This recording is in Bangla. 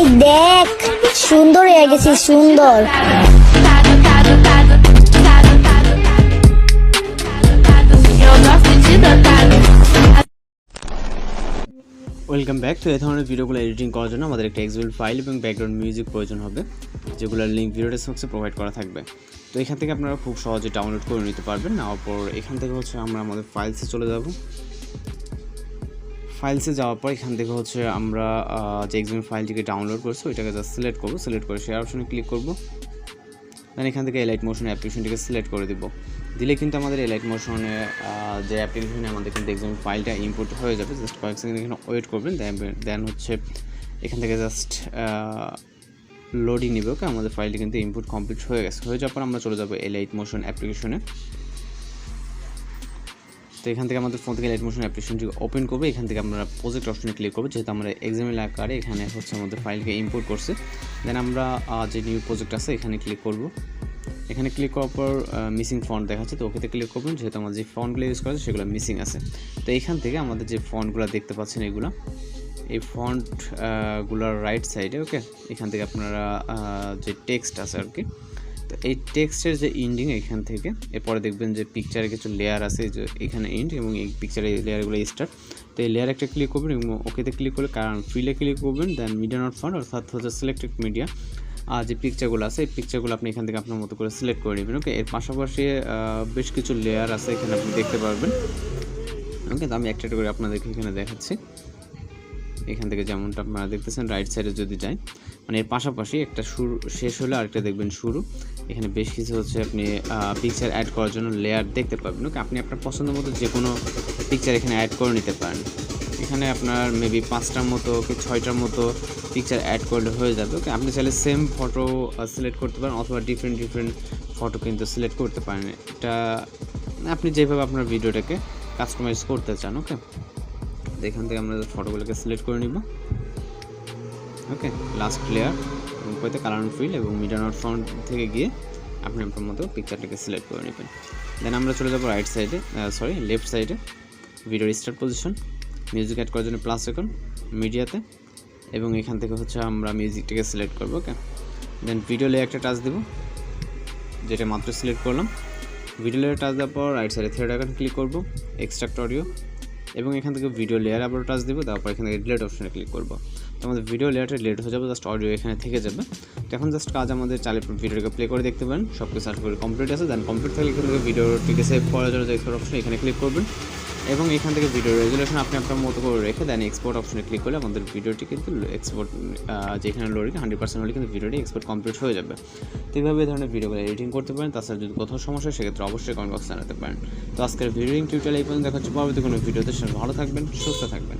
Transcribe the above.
ওই দেখ, সুন্দর হয়ে সুন্দর. ওয়েলকাম ব্যাক তো এই ধরনের ভিডিওগুলো এডিটিং করার জন্য আমাদের একটা এক্সএল ফাইল এবং ব্যাকগ্রাউন্ড মিউজিক প্রয়োজন হবে যেগুলোর লিঙ্ক ভিডিও ডেসক্রিপশনে প্রোভাইড করা থাকবে। তো এখান থেকে আপনারা খুব সহজে ডাউনলোড করে নিতে পারবেন। নেওয়ার পর এখান থেকে হচ্ছে আমরা আমাদের ফাইলসে চলে যাব। ফাইলসে যাওয়ার পর এখান থেকে হচ্ছে আমরা যে এক্সএম ফাইলটিকে ডাউনলোড করছি, ওইটাকে জাস্ট সিলেক্ট করব সিলেক্ট করে শেয়ার অপশনে ক্লিক করব। দেন এখান থেকে এলাইট মোশন অ্যাপ্লিকেশনটিকে সিলেক্ট করে দিব। দিলে কিন্তু আমাদের এলাইট মোশনে যে অ্যাপ্লিকেশনে আমাদের কিন্তু এক্সাম ফাইলটা ইম্পোর্ট হয়ে যাবে জাস্ট কয়েক সেকেন্ড এখানে ওয়েট করবেন দেন হচ্ছে এখান থেকে জাস্ট লোডিং নেবে ওকে আমাদের ফাইলটি কিন্তু ইনপুট কমপ্লিট হয়ে গেছে। হয়ে যাওয়ার পর আমরা চলে যাব এলাইট মোশন অ্যাপ্লিকেশনে তো এখান থেকে আমাদের ফোন থেকে লাইট মোশন অ্যাপ্লিকেশনটি ওপেন করব। এখান থেকে আমরা প্রজেক্ট অপশনে ক্লিক করব। যেহেতু আমরা এক্সামের আকারে এখানে হচ্ছে আমাদের ফাইলকে ইম্পোর্ট করছে। দেন আমরা যে নিউ প্রজেক্ট আছে, এখানে ক্লিক করব। এখানে ক্লিক করার পর মিসিং ফন্ট দেখাচ্ছে। তো ওকেতে ক্লিক করবেন। যেহেতু আমাদের যে ফন্টগুলো ইউজ করা সেগুলো মিসিং আছে। তো এখান থেকে আমাদের যে ফন্টগুলো দেখতে পাচ্ছেন এগুলো, এই ফন্টগুলোর রাইট সাইডে ওকে এখান থেকে আপনারা যে টেক্সট আছে আর কি তো এই টেক্সটের যে ইন্ডিং এখান থেকে, এরপরে দেখবেন যে পিকচারে কিছু লেয়ার আছে, যে এখানে ইন্ড এবং এই পিকচারের লেয়ারগুলো স্টার্ট তো এই লেয়ার একটা ক্লিক করবেন এবং ওকেতে ক্লিক করলে কারণ ফিলে ক্লিক করবেন দেন মিডিয়া নট ফান্ড অর্থাৎ হচ্ছে সিলেক্টেড মিডিয়া আর যে পিকচারগুলো আছে, এই পিকচারগুলো আপনি এখান থেকে আপনার মতো করে সিলেক্ট করে নেবেন ওকে এর পাশাপাশি বেশ কিছু লেয়ার আছে এখানে আপনি দেখতে পারবেন। ওকে তো আমি একটা করে আপনাদেরকে এখানে দেখাচ্ছি। এখান থেকে যেমনটা আপনারা দেখতেছেন রাইট সাইডে যদি যাই মানে এর পাশাপাশি একটা শুরু, শেষ হলে আরেকটা দেখবেন শুরু। এখানে বেশ কিছু হচ্ছে আপনি পিকচার অ্যাড করার জন্য লেয়ার দেখতে পাবেন। ওকে আপনি আপনার পছন্দ মতো যে কোনো পিকচার এখানে অ্যাড করে নিতে পারেন। এখানে আপনার মেবি পাঁচটার মতো কি ছয়টার মতো পিকচার অ্যাড করলে হয়ে যাবে। ওকে আপনি চাইলে সেম ফটো সিলেক্ট করতে পারেন অথবা ডিফারেন্ট ডিফারেন্ট ফটো কিন্তু সিলেক্ট করতে পারেন। এটা, আপনি যেভাবে আপনার ভিডিওটাকে কাস্টমাইজ করতে চান ওকে এখান থেকে আমরা ফটোগুলোকে সিলেক্ট করে নিব। ওকে লাস্ট লেয়ার এবং কালার ফিল এবং মিডিয়া নট ফ্রন্ট থেকে গিয়ে আপনি আপনার মতো পিকচারটাকে সিলেক্ট করে নেবেন। দেন আমরা চলে যাব রাইট সাইডে সরি লেফট সাইডে ভিডিওর স্টার্ট পজিশন মিউজিক অ্যাড করার জন্য প্লাস এখন মিডিয়াতে এবং এখান থেকে হচ্ছে আমরা মিউজিকটাকে সিলেক্ট করব ওকে দেন ভিডিও লেয়ারটা টাচ দেবো, যেটা মাত্র সিলেক্ট করলাম। ভিডিও লেয়ার টাচ দেওয়ার পর রাইট সাইডে থ্রেড আইকন ক্লিক করব এক্সট্রাক্ট অডিও এবং এখান থেকে ভিডিও লেয়ার আবার টাচ দেবো, তারপর এখান থেকে অপশানে ক্লিক করব। তো আমাদের ভিডিও লেয়ারটা ডিলেট হয়ে যাবে জাস্ট অডিও এখানে থেকে যাবে। তো এখন জাস্ট কাজ আমাদের চালে ভিডিওটাকে প্লে করে দেখতে পারেন সব কিছু আশা করি কমপ্লিট আছে দেন কমপ্লিট থাকলে এখান থেকে ভিডিওটিকে সেভ করার জন্য যে অপশন এখানে ক্লিক করবেন। এবং এখান থেকে ভিডিও রেজুলেশন আপনি আপনার মতো করে রেখে দেন এক্সপোর্ট অপশনে ক্লিক করলে আমাদের ভিডিওটি কিন্তু এক্সপোর্ট যেখানে লোডিং হান্ড্রেড পার্সেন্ট হলে কিন্তু ভিডিওটি এক্সপোর্ট কমপ্লিট হয়ে যাবে। তো এইভাবে এই ধরনের ভিডিওগুলো এডিটিং করতে পারেন। তাছাড়া যদি কোথাও সমস্যা সেক্ষেত্রে অবশ্যই কমেন্ট বক্সে জানাতে পারেন। তো আজকের ভিডিও টিউটোরিয়াল এই পর্যন্ত, দেখা হচ্ছে পরবর্তী কোনো ভিডিওতে ভালো থাকবেন, সুস্থ থাকবেন।